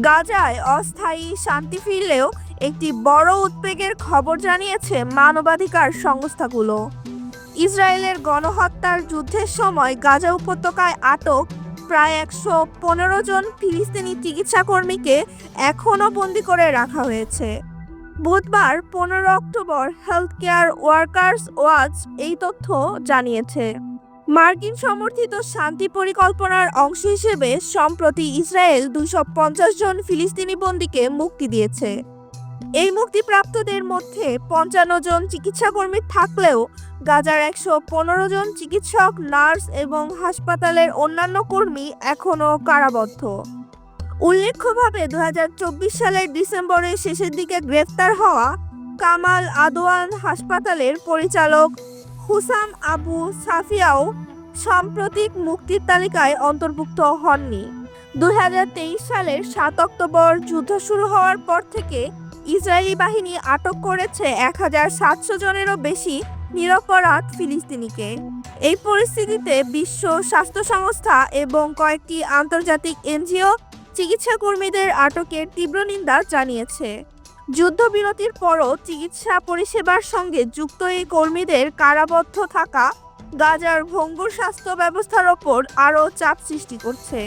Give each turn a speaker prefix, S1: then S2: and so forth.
S1: গাজায় অস্থায়ী শান্তি ফিরলেও একটি বড় উদ্বেগের খবর জানিয়েছে মানবাধিকার সংস্থাগুলো। ইসরায়েলের গণহত্যার যুদ্ধের সময় গাজা উপত্যকায় আটক প্রায় একশো পনেরো জন ফিলিস্তিনি চিকিৎসা কর্মীকে এখনও বন্দি করে রাখা হয়েছে। বুধবার পনেরো October health care workers watch এই তথ্য জানিয়েছে। মার্কিন সমর্থিত শান্তি পরিকল্পনার অংশ হিসেবে সম্প্রতি ইসরায়েল দুশো জন ফিলিস্তিনি বন্দীকে মুক্তি দিয়েছে। এই মুক্তিপ্রাপ্তদের মধ্যে পঞ্চান্ন জন চিকিৎসাকর্মী থাকলেও গাজার একশো পনেরো জন চিকিৎসক, নার্স এবং হাসপাতালের অন্যান্য কর্মী এখনও কারাবদ্ধ। উল্লেখ্যভাবে দু হাজার চব্বিশ সালের ডিসেম্বরের শেষের দিকে গ্রেফতার হওয়া কামাল আদোয়ান হাসপাতালের পরিচালক হুসাম আবু সাফিয়াও সাম্প্রতিক মুক্তির তালিকায় অন্তর্ভুক্ত হননি। দু হাজার তেইশ সালের সাত অক্টোবর যুদ্ধ শুরু হওয়ার পর থেকে ইসরায়েলি বাহিনী আটক করেছে এক হাজার সাতশো জনেরও বেশি নিরপরাধ ফিলিস্তিনিকে। এই পরিস্থিতিতে বিশ্ব স্বাস্থ্য সংস্থা এবং কয়েকটি আন্তর্জাতিক এনজিও চিকিৎসা কর্মীদের আটকের তীব্র নিন্দা জানিয়েছে। যুদ্ধবিরতির পরও চিকিৎসা পরিষেবার সঙ্গে যুক্ত এই কর্মীদের কারাবদ্ধ থাকা গাজার ভঙ্গুর স্বাস্থ্য ব্যবস্থার ওপর আরও চাপ সৃষ্টি করছে।